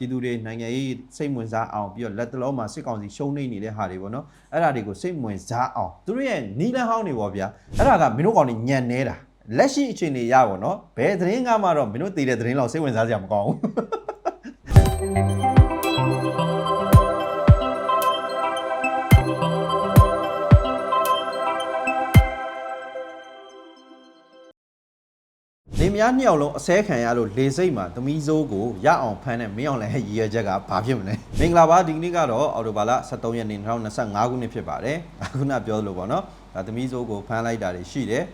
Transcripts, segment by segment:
ပြည်သူတွေနိုင်ငံရေးစိတ်ဝင်စားအောင်ပြီးတော့လက်တလုံးမှာစစ်ကောင်စီရှုံးနေနေတဲ့ဟာတွေပေါ့နော်အဲ့ဒါတွေကိုစိတ်ဝင်စားအောင်သူတို့ရဲ့နီလန်းဟောင်းတွေပေါ့ဗျာအဲ့ဒါကမင်းတို့ကောင်တွေညံနေတာလက်ရှိအခြေအနေရပါတော့ဘယ်သတင်းကမှတော့မင်းတို့တည်တဲ့သတင်းလောက်စိတ်ဝင်စားစရာမကောင်းဘူး မယားနှစ်ယောက်လုံးအစဲခံရလို့လေစိတ်မှာသမီးစိုးကိုရအောင်ဖမ်းတဲ့မင်းအောင်လည်းရည်ရွယ်ချက်ကဘာဖြစ်မလဲမင်္ဂလာပါဒီကနေ့ကတော့အော်တိုဘာလ23ရက်နေ့2025ခုနှစ်ဖြစ်ပါတယ်အခုနပြောသလိုပေါ့နော်ဒါသမီးစိုးကိုဖမ်းလိုက်တာတွေရှိတယ်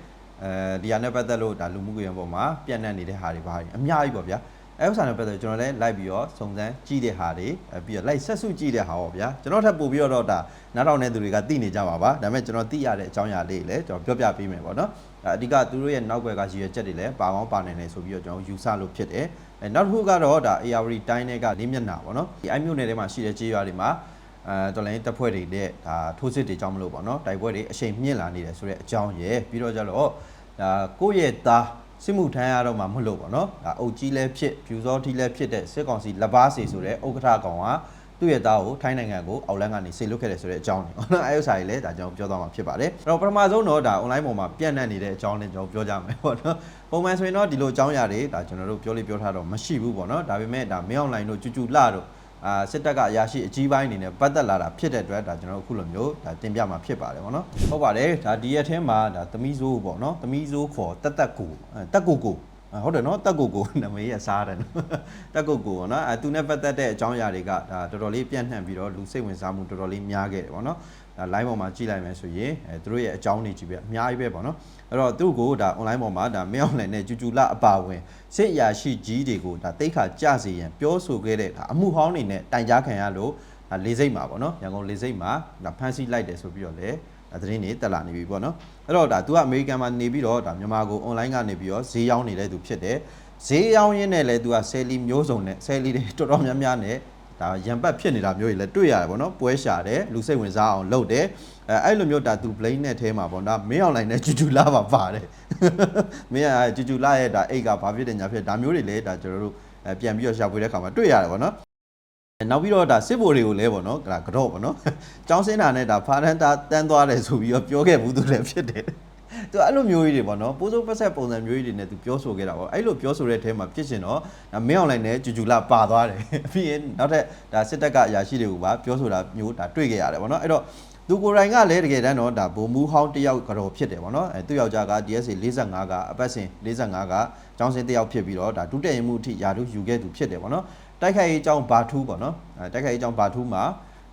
အဲဒီဟာနဲ့ပတ်သက်လို့ဒါလူမှုကွန်ရက်ပေါ်မှာပြန့်နှံ့နေတဲ့ဟာတွေဘာတွေအများကြီးပေါ့ဗျာအဲဥစ္စာနဲ့ပတ်သက်လို့ကျွန်တော်လည်းလိုက်ပြီးတော့စုံစမ်းကြည့်တဲ့ဟာတွေအဲပြီးတော့လိုက်ဆက်စုကြည့်တဲ့ဟာပေါ့ဗျာကျွန်တော်ထပ်ပို့ပြီးတော့ဒါနားထောင်တဲ့သူတွေကသိနေကြပါပါဒါပေမဲ့ကျွန်တော်သိရတဲ့အကြောင်းအရာလေးတွေလည်းကျွန်တော်ပြောပြပေးမယ်ပေါ့နော် ဒါအဓိကသူတို့ရဲ့နောက်ွယ်ကရည်ရွယ်ချက်တွေလည်းပါကောင်းပါနိုင်တယ်ဆိုပြီးတော့ကျွန်တော်ယူဆလို့ဖြစ်တယ်အဲနောက်တစ်ခုကတော့ဒါ ARD တိုင်းတွေကလေးမျက်နှာပေါ့နော်ဒီအိုက်မြို့နယ်ထဲမှာရှိတဲ့ကြေးရွာတွေမှာအဲတော်လိုင်းတပ်ဖွဲ့တွေနဲ့ဒါထိုးစစ်တွေကြောင်းမလို့ပေါ့နော်တိုက်ပွဲတွေအချိန်မြင့်လာနေတယ်ဆိုတဲ့အကြောင်းရယ်ပြီးတော့ကျတော့ဒါကိုယ့်ရဲ့သားစစ်မှုထမ်းရတော့မှမဟုတ်လို့ပေါ့နော်ဒါအုပ်ကြီးလည်းဖြစ်ဖြူစောထီးလည်းဖြစ်တဲ့စစ်ကောင်စီလက်ပါစီဆိုတဲ့ဥက္ကဋ္ဌကောင်က သူ့ရဲ့သားကိုထိုင်းနိုင်ငံကိုအောက်လန်းကနေဆေလွတ်ခဲ့တယ်ဆိုတဲ့အကြောင်းတွေပေါ့နော်အဲဥစ္စာတွေလည်းဒါကျွန်တော်ပြောသွားမှာဖြစ်ပါတယ်အဲ့တော့ပထမဆုံးတော့ဒါ online ပေါ်မှာပြန့်နှံ့နေတဲ့အကြောင်းလေးကျွန်တော်ပြောကြမယ်ပေါ့နော်ပုံမှန်ဆိုရင်တော့ဒီလိုအကြောင်းအရာတွေဒါကျွန်တော်တို့ပြောလို့ပြောထားတော့မရှိဘူးပေါ့နော်ဒါပေမဲ့ဒါမင်း online တို့ကျူကျူလာတို့အာစစ်တပ်ကအရာရှိအကြီးပိုင်းအနေနဲ့ပတ်သက်လာတာဖြစ်တဲ့အတွက်ဒါကျွန်တော်တို့အခုလိုမျိုးဒါတင်ပြမှာဖြစ်ပါတယ်ပေါ့နော်ဟုတ်ပါတယ်ဒါဒီရက်ထဲမှာဒါသမီးစိုးပေါ့နော်သမီးစိုးခေါ်တက်တက်ကိုအဲတက်ကိုကိုအာ ဟုတ်တယ်နော်တက်ကိုကိုနာမည်ရစားတယ်နော်တက်ကိုကိုပေါ့နော်အဲသူနဲ့ပတ်သက်တဲ့အကြောင်းအရာတွေကဒါတော်တော်လေးပြန့်နှံ့ပြီးတော့လူစိတ်ဝင်စားမှုတော်တော်လေးများခဲ့တယ်ပေါ့နော်ဒါ line ပေါ်မှာကြည့်လိုက်မယ်ဆိုရင်အဲသူတို့ရဲ့အကြောင်းတွေကြီးပဲအများကြီးပဲပေါ့နော်အဲ့တော့သူ့ကိုဒါ online ပေါ်မှာဒါမင်းအောင်လှိုင်နဲ့ကျူကျူလာအပါဝင်စစ်အရာရှိကြီးတွေကိုဒါတိတ်ခါကြစေရန်ပြောဆိုခဲ့တဲ့ဒါအမှုဟောင်းတွေနဲ့တိုင်ကြားခံရလို့ဒါလေးစိတ်မှာပေါ့နော်ရန်ကုန်လေးစိတ်မှာဒါဖမ်းဆီးလိုက်တယ်ဆိုပြီးတော့လေဒါ သတင်းတွေတက်လာနေပြီပေါ့နော်အဲ့တော့ဒါ तू ကအမေရိကန်မှာနေပြီးတော့ဒါမြန်မာကို online ကနေပြီးတော့ဈေးရောင်းနေတဲ့သူဖြစ်တယ်ဈေးရောင်းရင်းနဲ့လဲ तू ကဆယ်လီမျိုးစုံနဲ့ဆယ်လီတွေတော်တော်များများနဲ့ဒါရံပတ်ဖြစ်နေတာမျိုးတွေလည်းတွေ့ရတယ်ပေါ့နော်ပွဲရှာတယ်လူစိတ်ဝင်စားအောင်လုပ်တယ်အဲအဲ့လိုမျိုးဒါ तू blame နဲ့အဲမှာပေါ့ဒါမင်း online နဲ့ဂျူဂျူလာပါပါတယ်မင်းကဂျူဂျူလာရဲ့ဒါအိတ်ကဘာဖြစ်တယ်ညာဖြစ်ဒါမျိုးတွေလည်းဒါကျွန်တော်တို့အဲပြန်ပြီးတော့ရှာဖွေတဲ့ခါမှာတွေ့ရတယ်ပေါ့နော် နောက်ပြီးတော့ဒါစစ်ဘိုလ်တွေကိုလည်းပေါ့နော်ဒါကတော့ပေါ့နော်ကျောင်းစင်းတာနဲ့ဒါဖားတန်းတာတန်းသွားတယ်ဆိုပြီးတော့ပြောခဲ့ဘူးသူလည်းဖြစ်တယ်သူအဲ့လိုမျိုးကြီးတွေပေါ့နော်ပိုးစိုးပတ်ဆက်ပုံစံမျိုးကြီးတွေနဲ့သူပြောဆိုခဲ့တာပေါ့အဲ့လိုပြောဆိုတဲ့အထဲမှာဖြစ်ရှင်တော့ဒါမင်းအောင်လိုင်းနဲ့ဂျူဂျူလာပါသွားတယ်ပြီးရင်နောက်ထပ်ဒါစစ်တပ်ကအရာရှိတွေကိုပါပြောဆိုတာမျိုးဒါတွေ့ခဲ့ရတယ်ပေါ့နော်အဲ့တော့သူကိုယ်တိုင်ကလည်းတကယ်တမ်းတော့ဒါဘုံမူဟောင်းတစ်ယောက်ကတော့ဖြစ်တယ်ပေါ့နော်အဲသူ့ယောက်ျားက DSA 45ကအပတ်စဉ်45ကကျောင်းစင်းတစ်ယောက်ဖြစ်ပြီးတော့ဒါဒုတက်ရင်မှုအထိယာတို့ယူခဲ့သူဖြစ်တယ်ပေါ့နော် တိုက်ခိုက်ရေးအကြောင်းဘာထူးပေါ့နော်အဲတိုက်ခိုက်ရေးအကြောင်းဘာထူးမှာ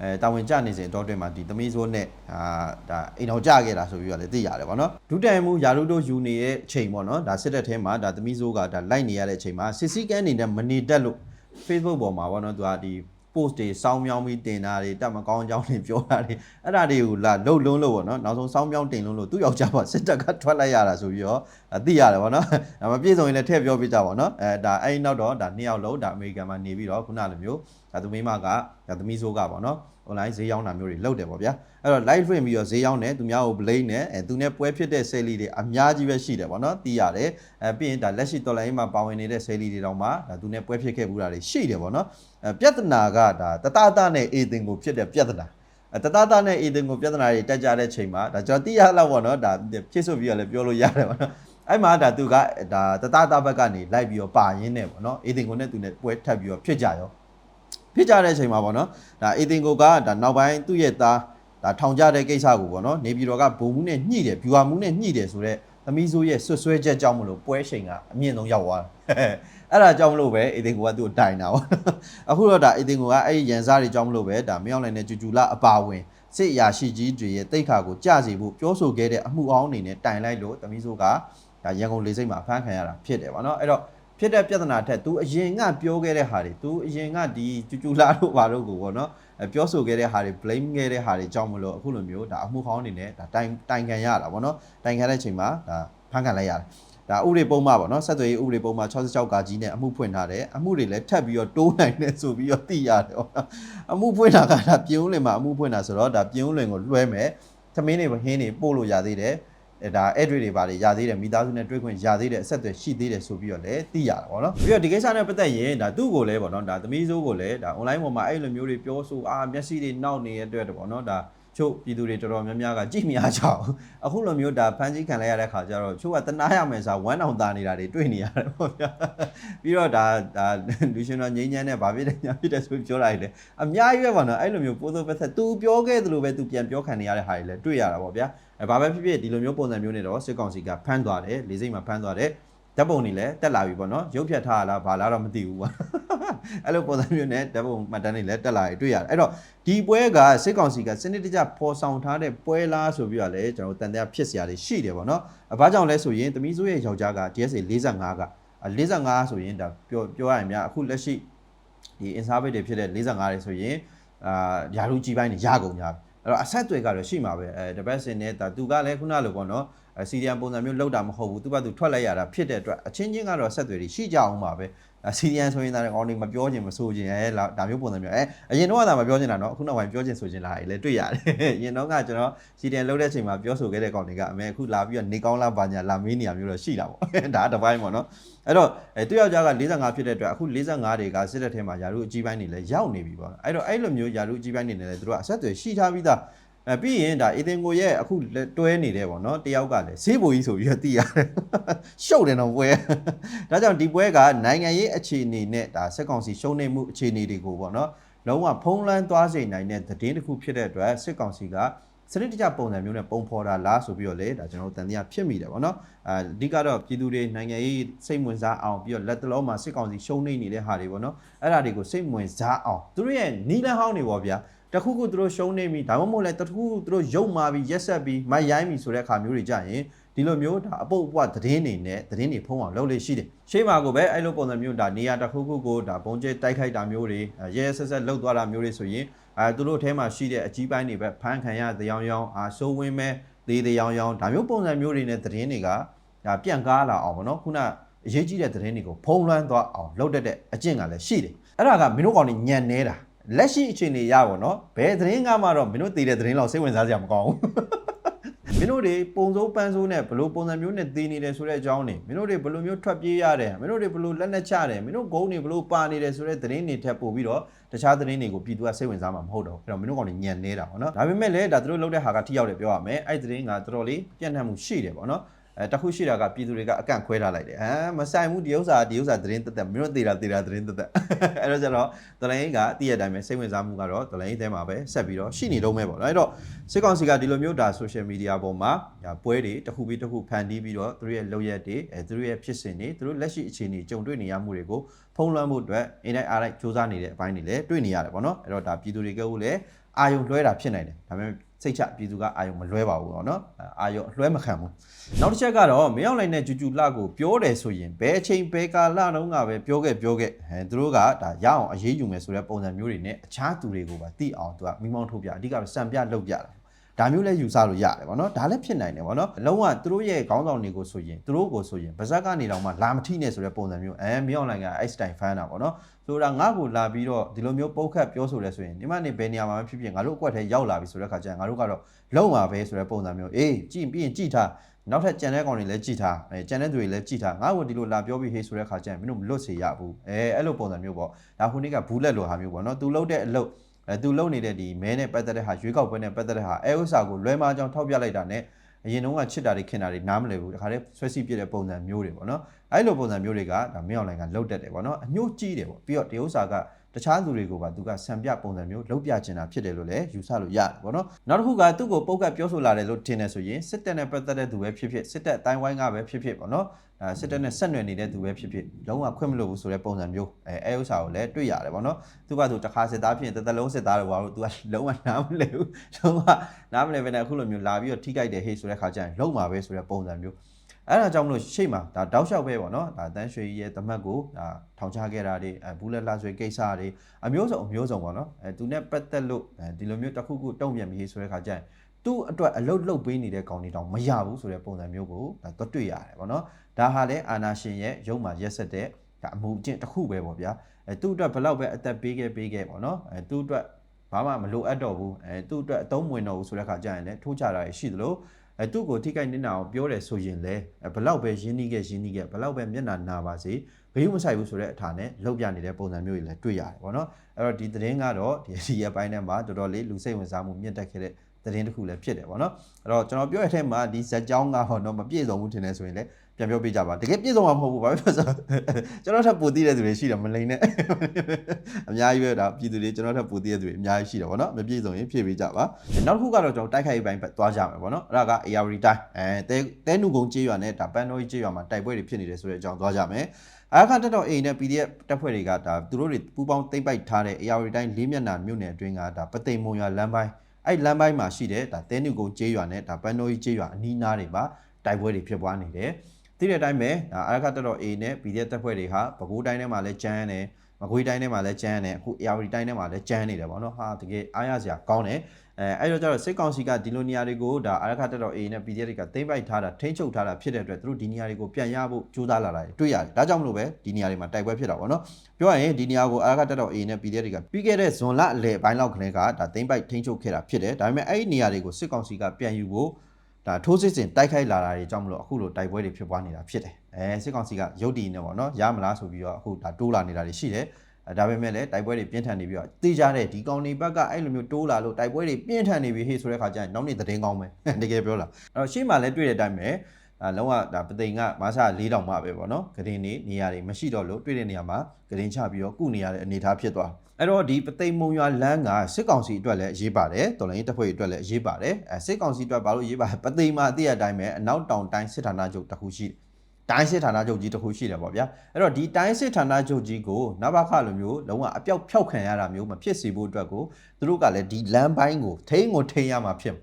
အဲတာဝန်ကျနေစဉ်တော့တွင်မှာဒီသမီးစိုးနဲ့အာဒါအိမ်တော်ကြခဲ့တာဆိုပြီးတော့လည်းသိရတယ်ပေါ့နော်ဒုတိုင်မှုယာရုတို့ယူနေတဲ့အချိန်ပေါ့နော်ဒါစစ်တပ်ထဲမှာဒါသမီးစိုးကဒါလိုက်နေရတဲ့အချိန်မှာစစ်စည်းကမ်းနေနဲ့မနေတတ်လို့ Facebook ပေါ်မှာပေါ့နော်သူကဒီ post တွေစောင်းမြောင်းပြီးတင်တာတွေတက်မကောင်းအကြောင်းတွေပြောတာတွေအဲ့ဒါတွေကိုလာလှုပ်လုံးလို့ပေါ့နော်နောက်ဆုံးစောင်းမြောင်းတင်လုံးလို့သူ့ယောက်ျားပါစစ်တပ်ကထွက်လိုက်ရတာဆိုပြီးတော့ဒါသိရတယ်ပေါ့နော်ဒါမပြည့်စုံရင်လည်းထည့်ပြောပြကြပါတော့နော်အဲဒါအဲ့ဒီနောက်တော့ဒါနှစ်ယောက်လုံးဒါအမေရိကန်မှာနေပြီးတော့ခုနလိုမျိုးဒါသူမိမကဒါသမီးဆိုးကပေါ့နော် online ဈေးရောင်းတာမျိုးတွေလုပ်တယ်ပေါ့ဗျာအဲ့တော့ live ဖွင့်ပြီးတော့ဈေးရောင်းတယ်သူများကို blame နဲ့အဲသူနဲ့ပွဲဖြစ်တဲ့ sale တွေအများကြီးပဲရှိတယ်ပေါ့နော်သိရတယ်အဲပြီးရင်ဒါလက်ရှိ dollar မှာပါဝင်နေတဲ့ sale တွေတောင်မှဒါသူနဲ့ပွဲဖြစ်ခဲ့ဘူးတာတွေရှိတယ်ပေါ့နော်အဲ ပြဿနာကဒါတတတနဲ့ A တင်ကိုဖြစ်တဲ့ပြဿနာအဲတတတနဲ့ A တင်ကိုပြဿနာတွေတက်ကြတဲ့ချိန်မှာဒါကျွန်တော်သိရလောက်ပေါ့နော်ဒါဖြစ်ဆိုပြီးတော့လည်းပြောလို့ရတယ်ပေါ့နော်အဲ့မှာဒါသူကဒါတတတဘက်ကနေလိုက်ပြီးတော့ပါရင်းနဲ့ပေါ့နော် A တင်ကိုနဲ့သူနဲ့ပွဲထပ်ပြီးတော့ဖြစ်ကြရောဖြစ်ကြတဲ့အချိန်မှာပေါ့နော်ဒါအေတင်ကိုကဒါနောက်ပိုင်းသူ့ရဲ့သားဒါထောင်ကြတဲ့ကိစ္စကိုပေါ့နော်နေပြည်တော်ကဘုံမှုနဲ့ညှိတယ်ဗျူဟာမှုနဲ့ညှိတယ်ဆိုတော့ သမီးစိုးရဲ့ဆွဆွဲချက်ကြောင့်မလို့ပွဲချိန်ကအမြင့်ဆုံးရောက်သွားတယ်အဲ့ဒါကြောင့်မလို့ပဲအေတင်ကိုကသူ့ကိုတိုင်တာပေါ့အခုတော့ဒါအေတင်ကိုကအဲ့ဒီရန်စားတွေကြောင့်မလို့ပဲဒါမြောက်နိုင်တဲ့ဂျူဂျူလာအပါဝင်စစ်အရာရှိကြီးတွေရဲ့တိတ်ခါကိုကြစီဖို့ပြောဆိုခဲ့တဲ့အမှုအောင်အနေနဲ့တိုင်လိုက်လို့သမီးစိုးကဒါရန်ကုန်လေးစိတ်မှာဖမ်းခံရတာဖြစ်တယ်ပေါ့နော်အဲ့တော့ဖြစ်တဲ့ပြဿနာထက် तू အရင်ကပြောခဲ့တဲ့ဟာတွေ तू အရင်ကဒီကျူကျူလာတို့ဘာတို့ကိုပေါ့နော်အဲ ပြောဆိုခဲ့တဲ့ဟာတွေ blame ခဲ့တဲ့ဟာတွေကြောင့်မလို့အခုလိုမျိုးဒါအမှုဟောင်းနေနဲ့ဒါတိုင်တိုင်ခံရတာပေါ့နော်တိုင်ခံတဲ့အချိန်မှာဒါဖမ်းခံလိုက်ရတယ်ဒါဥပဒေပုံမှန်ပေါ့နော်ဆက်သွယ်ရေးဥပဒေပုံမှန်66ကကြီးနဲ့အမှုဖွင့်ထားတယ်အမှုတွေလည်းထပ်ပြီးတော့တိုးနိုင်တယ်ဆိုပြီးတော့သိရတယ်ပေါ့နော်အမှုဖွင့်တာကဒါပြင်းဦးလင်မှာအမှုဖွင့်တာဆိုတော့ဒါပြင်းဦးလင်ကိုလွှဲမယ်သမင်းတွေဟင်းတွေပို့လို့ရသေးတယ်အဲ ဒါအဲ့တွေတွေပါလေရသေးတယ်မိသားစုနဲ့တွေ့ခွင့်ရသေးတယ်အဆက်အသွယ်ရှိသေးတယ်ဆိုပြီးတော့လည်းသိရတာပေါ့နော်ပြီးတော့ဒီကိစ္စနဲ့ပတ်သက်ရင်ဒါသူ့ကိုလည်းပေါ့နော်ဒါသမီးစိုးကိုလည်းဒါ online ပေါ်မှာအဲ့လိုမျိုးတွေပြောဆိုအာမျက်စိတွေနောက်နေတဲ့အတွက်ပေါ့နော်ဒါချို့ပြည်သူတွေတော်တော်များများကကြည့်မရကြအောင်အခုလိုမျိုးဒါဖန်ကြီးခံလိုက်ရတဲ့ခါကျတော့ချို့ကတနာရမယ်ဆိုဝမ်းအောင်သားနေတာတွေတွေ့နေရတယ်ပေါ့ဗျာပြီးတော့ဒါဒါလူရှင်တော်ငိမ့်ညမ်းနဲ့ဗာဖြစ်တယ်ညာဖြစ်တယ်ဆိုပြောတာလေအများကြီးပဲပေါ့နော်အဲ့လိုမျိုးပိုးသိုးပတ်သက် तू ပြောခဲ့သလိုပဲ तू ပြန်ပြောခံနေရတဲ့ဟာတွေလည်းတွေ့ရတာပေါ့ဗျာ အဲဘာပဲဖြစ်ဖြစ်ဒီလိုမျိုးပုံစံမျိုးနဲ့တော့စစ်ကောင်စီကဖမ်းသွားတယ်လေးစိတ်မှာဖမ်းသွားတယ်ဓာတ်ပုံတွေလည်းတက်လာပြီပေါ့နော်ရုပ်ဖြတ်ထားရလားဘာလားတော့မသိဘူးပါအဲ့လိုပုံစံမျိုးနဲ့ဓာတ်ပုံမှတ်တမ်းတွေလည်းတက်လာရတွေ့ရတယ်အဲ့တော့ဒီပွဲကစစ်ကောင်စီကစနစ်တကျပေါ်ဆောင်ထားတဲ့ပွဲလားဆိုပြီးတော့လည်းကျွန်တော်တို့တန်တရားဖြစ်စရာတွေရှိတယ်ပေါ့နော်အဘာကြောင့်လဲဆိုရင်သမီးစိုးရဲ့ယောက်ျားက DSA 45က45ဆိုရင်ဒါပြောပြောရရင်များအခုလက်ရှိဒီ insert တွေဖြစ်တဲ့45တွေဆိုရင်အာယာလူကြီးပိုင်းတွေရကုန်ကြပြီ အဲ့တော့အဆက်အသွယ်ကတော့ရှိမှာပဲအဲတပတ်စင်နဲ့ဒါသူကလည်းခုနလိုပေါ့နော်အဲစီဒီယန်ပုံစံမျိုးလောက်တာမဟုတ်ဘူးသူကသူထွက်လိုက်ရတာဖြစ်တဲ့အတွက်အချင်းချင်းကတော့ဆက်သွယ်တွေရှိကြအောင်ပါပဲ စီဒီယန်ဆိုရင်ဒါကောင်တွေမပြောချင်မဆိုချင်အဲဒါမျိုးပုံစံမျိုးအဲအရင်တော့ကသာမပြောချင်တာเนาะအခုနောက်ပိုင်းပြောချင်ဆိုချင်လာလေတွေ့ရတယ်အရင်တော့ကကျွန်တော်စီဒီယန်လောက်တဲ့အချိန်မှာပြောဆိုခဲ့တဲ့ကောင်တွေကအမေအခုလာပြီးတော့နေကောင်းလားဘာညာလာမေးနေရမျိုးတော့ရှိတာပေါ့ဒါကတစ်ပိုင်းပေါ့နော်အဲ့တော့အဲသူယောက်ျားက45ဖြစ်တဲ့အတွက်အခု45တွေကစစ်တပ်ထဲမှာယာရုအကြီးပိုင်းတွေလည်းရောက်နေပြီပေါ့အဲ့တော့အဲ့လိုမျိုးယာရုအကြီးပိုင်းတွေနဲ့လည်းသူတို့ကအဆက်အသွယ်ရှိထားပြီးသား အဲပြီးရင်ဒါအေသင်ကိုရဲ့အခုတွဲနေတယ်ပေါ့နော်တယောက်ကလည်းဈေးဘိုကြီးဆိုပြီးတော့တည်ရတယ်ရှုပ်တယ်တော့ပွဲဒါကြောင့်ဒီပွဲကနိုင်ငံရေးအခြေအနေနဲ့ဒါစက်ကောင်စီရှုံးနေမှုအခြေအနေတွေကိုပေါ့နော်လုံးဝဖုံးလွှမ်းသွားစေနိုင်တဲ့သတင်းတစ်ခုဖြစ်တဲ့အတွက်စစ်ကောင်စီကစနစ်တကျပုံစံမျိုးနဲ့ပုံဖော်တာလားဆိုပြီးတော့လေဒါကျွန်တော်တို့တန်တရားဖြစ်မိတယ်ပေါ့နော်အဓိကတော့ပြည်သူတွေနိုင်ငံရေးစိတ်ဝင်စားအောင်ပြီးတော့လက်တလုံးမှာစစ်ကောင်စီရှုံးနေနေတဲ့ဟာတွေပေါ့နော်အဲ့ဒါတွေကိုစိတ်ဝင်စားအောင်သူတို့ရဲ့နီလန်းဟောင်းတွေပေါ့ဗျာ တခုခုသူတို့ရှုံးနေပြီဒါမှမဟုတ်လဲတခုခုသူတို့ရုပ်မာပြီးရက်ဆက်ပြီးမိုက်ရိုင်းပြီဆိုတဲ့အခါမျိုးတွေကြရင်ဒီလိုမျိုးဒါအပုတ်အပွားသတင်းတွေနဲ့သတင်းတွေဖုံးအောင်လုပ်လို့ရှိတယ်ရှေးမှာကိုပဲအဲ့လိုပုံစံမျိုးဒါနေရာတစ်ခုခုကိုဒါဘုံကျဲတိုက်ခိုက်တာမျိုးတွေရဲဆက်ဆက်လှုပ်သွားတာမျိုးတွေဆိုရင်အဲသူတို့အဲမှာရှိတဲ့အကြီးပိုင်းတွေပဲဖမ်းခံရတရားရောင်အာစိုးဝင်းမဲ့သေးတရားရောင်ဒါမျိုးပုံစံမျိုးတွေနဲ့သတင်းတွေကဒါပြန့်ကားလာအောင်ဗောနော်ခုနအရေးကြီးတဲ့သတင်းတွေကိုဖုံးလွှမ်းသွားအောင်လုပ်တတ်တဲ့အကျင့်ကလည်းရှိတယ်အဲ့ဒါကမင်းတို့ကောင်တွေညံနေတာ လက်ရှိအခြေအနေရပါတော့ဘယ်သတင်းကမှတော့မင်းတို့တည်တဲ့သတင်းလောက်စိတ်ဝင်စားစရာမကောင်းဘူးမင်းတို့တွေပုံစိုးပန်းစိုးနဲ့ဘလို့ပုံစံမျိုးနဲ့တည်နေတယ်ဆိုတဲ့အကြောင်းနေမင်းတို့တွေဘလို့မျိုးထွက်ပြေးရတယ်မင်းတို့တွေဘလို့လက်နဲ့ချတယ်မင်းတို့ဂုံးတွေဘလို့ပါနေတယ်ဆိုတဲ့သတင်းတွေထပ်ပို့ပြီးတော့တခြားသတင်းတွေကိုပြည်သူကစိတ်ဝင်စားမှာမဟုတ်တော့အဲ့တော့မင်းတို့ကောင်တွေညံနေတာပေါ့နော်ဒါပေမဲ့လည်းဒါသူတို့လုပ်တဲ့ဟာကထိရောက်တယ်ပြောရမယ်အဲ့သတင်းကတော်တော်လေးပြန့်နှံ့မှုရှိတယ်ပေါ့နော် အဲတခုရှိတာကပြည်သူတွေကအကန့်ခွဲထားလိုက်တယ်ဟမ်မဆိုင်ဘူးဒီဥစ္စာဒီဥစ္စာသတင်းတက်တက်မင်းတို့သေးတာသေးတာသတင်းတက်တက်အဲ့တော့ကျတော့တလိုင်းကတည့်ရတိုင်းပဲစိတ်ဝင်စားမှုကတော့တလိုင်းအဲမှာပဲဆက်ပြီးတော့ရှိနေတော့မဲပေါ့နော်အဲ့တော့စစ်ကောင်စီကဒီလိုမျိုးဒါ social media ပေါ်မှာပွဲတွေတစ်ခုပြီးတစ်ခုဖန်တီးပြီးတော့သူတို့ရဲ့လုပ်ရက်တွေအဲသူတို့ရဲ့ဖြစ်စဉ်တွေသူတို့လက်ရှိအခြေအနေကြုံတွေ့နေရမှုတွေကိုဖုံးလွှမ်းမှုအတွက်အင်းတိုင်းအားလိုက်စူးစမ်းနေတဲ့အပိုင်းတွေလည်းတွေ့နေရတယ်ပေါ့နော်အဲ့တော့ဒါပြည်သူတွေကလည်းအာယုံလွှဲတာဖြစ်နိုင်တယ်ဒါပေမဲ့ စိတ်ချပြည်သူကအာယုံမလွဲပါဘူးပေါ့နော်အာယုံလွှဲမခံဘူးနောက်တစ်ချက်ကတော့မရောက်လိုက်တဲ့ဂျူဂျူလကိုပြောတယ်ဆိုရင်ဘယ်အချိန်ဘယ်ကာလတုန်းကပဲပြောခဲ့ပြောခဲ့ဟဲသူတို့ကဒါရအောင်အရေးယူမယ်ဆိုတဲ့ပုံစံမျိုးတွေနဲ့အခြားသူတွေကိုပါသိအောင်သူကမိမောင်းထုတ်ပြအဓိကတော့စံပြလုပ်ပြတာ ဒါမျိုးလဲယူဆလို့ရတယ်ဗောနော်ဒါလည်းဖြစ်နိုင်တယ်ဗောနော်အလုံးဝသူတို့ရဲ့ခေါင်းဆောင်တွေကိုဆိုရင်သူတို့ကိုဆိုရင်ဗဇက်ကနေတောင်မှလာမထိနဲ့ဆိုတဲ့ပုံစံမျိုးအဲမြောက်နိုင်ငံအဲ့စတိုင်ဖန်တာဗောနော်ဆိုတာငါ့ကိုလာပြီးတော့ဒီလိုမျိုးပုတ်ခတ်ပြောဆိုလဲဆိုရင်ဒီမှနေဘယ်နေရာမှာဖြစ်ဖြစ်ငါတို့အကွက်ထဲရောက်လာပြီဆိုတဲ့ခါကျရင်ငါတို့ကတော့လုံမှာပဲဆိုတဲ့ပုံစံမျိုးအေးကြည့်ပြီးရင်ကြည့်ထားနောက်ထပ်ကြံတဲ့ကောင်တွေလည်းကြည်ထားအဲကြံတဲ့သူတွေလည်းကြည်ထားငါ့ကိုဒီလိုလာပြောပြီးဟေးဆိုတဲ့ခါကျရင်မင်းတို့မလွတ်စေရဘူးအဲအဲ့လိုပုံစံမျိုးပေါ့ဒါခုနေ့ကဘူးလက်လိုဟာမျိုးပေါ့နော်သူလှုပ်တဲ့အလုပ် အဲသူလုံနေတဲ့ဒီမဲနဲ့ပတ်သက်တဲ့ဟာရွေးကောက်ပွဲနဲ့ပတ်သက်တဲ့ဟာအဲဥစ္စာကိုလွဲမာကြောင်ထောက်ပြလိုက်တာနဲ့အရင်တုန်းကချစ်တာတွေခင်တာတွေနားမလည်ဘူးတခါတည်းဆွဲစီပြစ်တဲ့ပုံစံမျိုးတွေပေါ့နော်အဲ့လိုပုံစံမျိုးတွေကဒါမင်းအောင်လိုင်ကလှုပ်တတ်တယ်ပေါ့နော်အညှို့ကြီးတယ်ပေါ့ပြီးတော့ဒီဥစ္စာက တခြားသူတွေကိုပါသူကဆံပြပုံစံမျိုးလုပ်ပြချင်တာဖြစ်တယ်လို့လည်းယူဆလို့ရတယ်ပေါ့နော်နောက်တစ်ခုကသူ့ကိုပုတ်ကတ်ပြောဆိုလာတယ်လို့ထင်တယ်ဆိုရင်စစ်တပ်နဲ့ပတ်သက်တဲ့သူပဲဖြစ်ဖြစ်စစ်တပ်အတိုင်းဝိုင်းကပဲဖြစ်ဖြစ်ပေါ့နော်အဲစစ်တပ်နဲ့ဆက်နွယ်နေတဲ့သူပဲဖြစ်ဖြစ်လုံးဝခွင့်မလို့ဘူးဆိုတဲ့ပုံစံမျိုးအဲအဲဥစ္စာကိုလည်းတွေ့ရတယ်ပေါ့နော်သူကသူတစ်ခါစစ်သားဖြစ်ရင်တစ်သက်လုံးစစ်သားတော့ဘာလို့သူကလုံးဝနားမလဲဘူးလုံးဝနားမလဲပဲနဲ့အခုလိုမျိုးလာပြီးတော့ထိကြိုက်တယ်ဟေးဆိုတဲ့ခါကျရင်လုံးမှာပဲဆိုတဲ့ပုံစံမျိုး အဲ့ဒါကြောင့်မလို့ရှေ့မှာဒါတောက်လျှောက်ပဲပေါ့နော်ဒါတန်းရွှေကြီးရဲ့တမတ်ကိုဒါထောင်ချခဲ့တာတွေအဲဘူးလက်လှဆွေကိစ္စတွေအမျိုးစုံအမျိုးစုံပေါ့နော်အဲသူနဲ့ပတ်သက်လို့အဲဒီလိုမျိုးတစ်ခုခုတုံ့ပြန်ပြီးဆိုတဲ့ခါကျရင်သူ့အတွက်အလုတ်လုတ်ပေးနေတဲ့ကောင်တွေတောင်မရဘူးဆိုတဲ့ပုံစံမျိုးကိုဒါတွတွေ့ရတယ်ပေါ့နော်ဒါဟာလည်းအာနာရှင်ရဲ့ရုံမှာရက်ဆက်တဲ့ဒါအမှုအကျင့်တစ်ခုပဲပေါ့ဗျာအဲသူ့အတွက်ဘလောက်ပဲအသက်ပေးခဲ့ပေးခဲ့ပေါ့နော်အဲသူ့အတွက်ဘာမှမလိုအပ်တော့ဘူးအဲသူ့အတွက်အသုံးဝင်တော့ဘူးဆိုတဲ့ခါကျရင်လည်းထိုးချတာရှိသလို အဲသူ့ကိုထိခိုက်နေတာအောင်ပြောတယ်ဆိုရင်လည်းအဲဘလောက်ပဲရင်းနှီးခဲ့ရင်းနှီးခဲ့ဘလောက်ပဲမျက်နှာနာပါစေဘေးမဆိုင်ဘူးဆိုတဲ့အထာနဲ့လောက်ပြနေတဲ့ပုံစံမျိုးတွေလည်းတွေ့ရတယ်ပေါ့နော်အဲ့တော့ဒီသတင်းကတော့ဒီဒီရပိုင်းထဲမှာတော်တော်လေးလူစိတ်ဝင်စားမှုမြင့်တက်ခဲ့တဲ့သတင်းတစ်ခုလည်းဖြစ်တယ်ပေါ့နော်အဲ့တော့ကျွန်တော်ပြောရတဲ့အထက်မှာဒီဇက်ကြောင်းကတော့တော့မပြည့်စုံဘူးထင်တယ်ဆိုရင်လည်း ပြန်ပြောပြကြပါတကယ်ပြည့်စုံမှာမဟုတ်ဘူးဘာဖြစ်လို့လဲဆိုတော့ကျွန်တော်ထပ်ပိုတည်တဲ့သူတွေရှိတယ်မလိန်နဲ့အများကြီးပဲဒါပြည်သူတွေကျွန်တော်ထပ်ပိုတည်တဲ့သူတွေအများကြီးရှိတယ်ပေါ့နော်မပြည့်စုံရင်ဖြည့်ပေးကြပါနောက်တစ်ခုကတော့ကျွန်တော်တိုက်ခိုက်ရေးပိုင်းသွားကြမယ်ပေါ့နော်အဲ့ဒါက AR တိုင်းအဲတဲတဲနုကုံကြေးရွာနဲ့ဒါပန်နိုကြီးကြေးရွာမှာတိုက်ပွဲတွေဖြစ်နေတယ်ဆိုတဲ့အကြောင်းသွားကြမယ်အခါတက်တော့ A နဲ့ PDF တပ်ဖွဲ့တွေကဒါသူတို့တွေပူးပေါင်းသိမ့်ပိုက်ထားတဲ့ AR တိုင်းလေးမျက်နှာမြို့နယ်အတွင်းကဒါပသိမ်မုံရွာလမ်းပိုင်းအဲ့လမ်းပိုင်းမှာရှိတဲ့ဒါတဲနုကုံကြေးရွာနဲ့ဒါပန်နိုကြီးကြေးရွာအနီးနားတွေမှာတိုက်ပွဲတွေဖြစ်ပွားနေတယ် သိတဲ့အတိုင်းပဲဒါအာရခတက်တော့ A နဲ့ PDF တပ်ဖွဲ့တွေဟာပဲခူးတိုင်းထဲမှာလည်းကျန်းရတယ်မကွေးတိုင်းထဲမှာလည်းကျန်းရတယ်အခု AR တိုင်းထဲမှာလည်းကျန်းနေတယ်ပေါ့နော်ဟာတကယ်အားရစရာကောင်းတယ်အဲအဲ့တော့ကျတော့စစ်ကောင်စီကဒီလိုနေရာတွေကိုဒါအာရခတက်တော့ A နဲ့ PDF တွေကသိမ့်ပိုက်ထားတာထိန်းချုပ်ထားတာဖြစ်တဲ့အတွက်သူတို့ဒီနေရာတွေကိုပြန်ရဖို့ကြိုးစားလာတာတွေ့ရတယ်ဒါကြောင့်မလို့ပဲဒီနေရာတွေမှာတိုက်ပွဲဖြစ်တာပေါ့နော်ပြောရရင်ဒီနေရာကိုအာရခတက်တော့ A နဲ့ PDF တွေကပြီးခဲ့တဲ့ဇွန်လအလယ်ပိုင်းလောက်ကလေးကဒါသိမ့်ပိုက်ထိန်းချုပ်ခဲ့တာဖြစ်တယ်ဒါပေမဲ့အဲ့ဒီနေရာတွေကိုစစ်ကောင်စီကပြန်ယူဖို့ ဒါထိုးစစ်စင်တိုက်ခိုက်လာတာတွေကြောင့်မလို့အခုလိုတိုက်ပွဲတွေဖြစ်ပွားနေတာဖြစ်တယ်အဲစစ်ကောင်စီကရုတ်တည်နေပေါ့နော်ရမလားဆိုပြီးတော့အခုဒါတိုးလာနေတာတွေရှိတယ်အဲဒါပေမဲ့လည်းတိုက်ပွဲတွေပြင်းထန်နေပြီးတော့တေးကြတဲ့ဒီကောင်တွေဘက်ကအဲ့လိုမျိုးတိုးလာလို့တိုက်ပွဲတွေပြင်းထန်နေပြီဟေ့ဆိုတဲ့ခါကျရင်နောက်နေ့သတင်းကောင်းပဲတကယ်ပြောလားအဲ့တော့ရှေ့မှာလည်းတွေ့တဲ့အတိုင်းပဲ အဲလုံးဝဒါပသိမ်ကမာဆာ၄တောင်မှပဲပေါ့နော်ဂရင်နေနေရာတွေမရှိတော့လို့တွေ့တဲ့နေရာမှာဂရင်ချပြီးတော့ကုနေရတဲ့အနေအထားဖြစ်သွားအဲ့တော့ဒီပသိမ်မုံရွာလမ်းကစစ်ကောင်စီအတွက်လည်းအရေးပါတယ်တော်လိုင်းတပ်ဖွဲ့အတွက်လည်းအရေးပါတယ်အဲစစ်ကောင်စီအတွက်ဘာလို့အရေးပါပသိမ်မှာအတိအတိုင်းပဲအနောက်တောင်တိုင်းစစ်ဌာနချုပ်တစ်ခုရှိတယ်တိုင်းစစ်ဌာနချုပ်ကြီးတစ်ခုရှိတယ်ပေါ့ဗျာအဲ့တော့ဒီတိုင်းစစ်ဌာနချုပ်ကြီးကိုနဘခလိုမျိုးလုံးဝအပြောက်ဖျောက်ခံရတာမျိုးမဖြစ်စေဖို့အတွက်ကိုသူတို့ကလည်းဒီလမ်းပိုင်းကိုထိန်းကိုထိန်းရမှာဖြစ်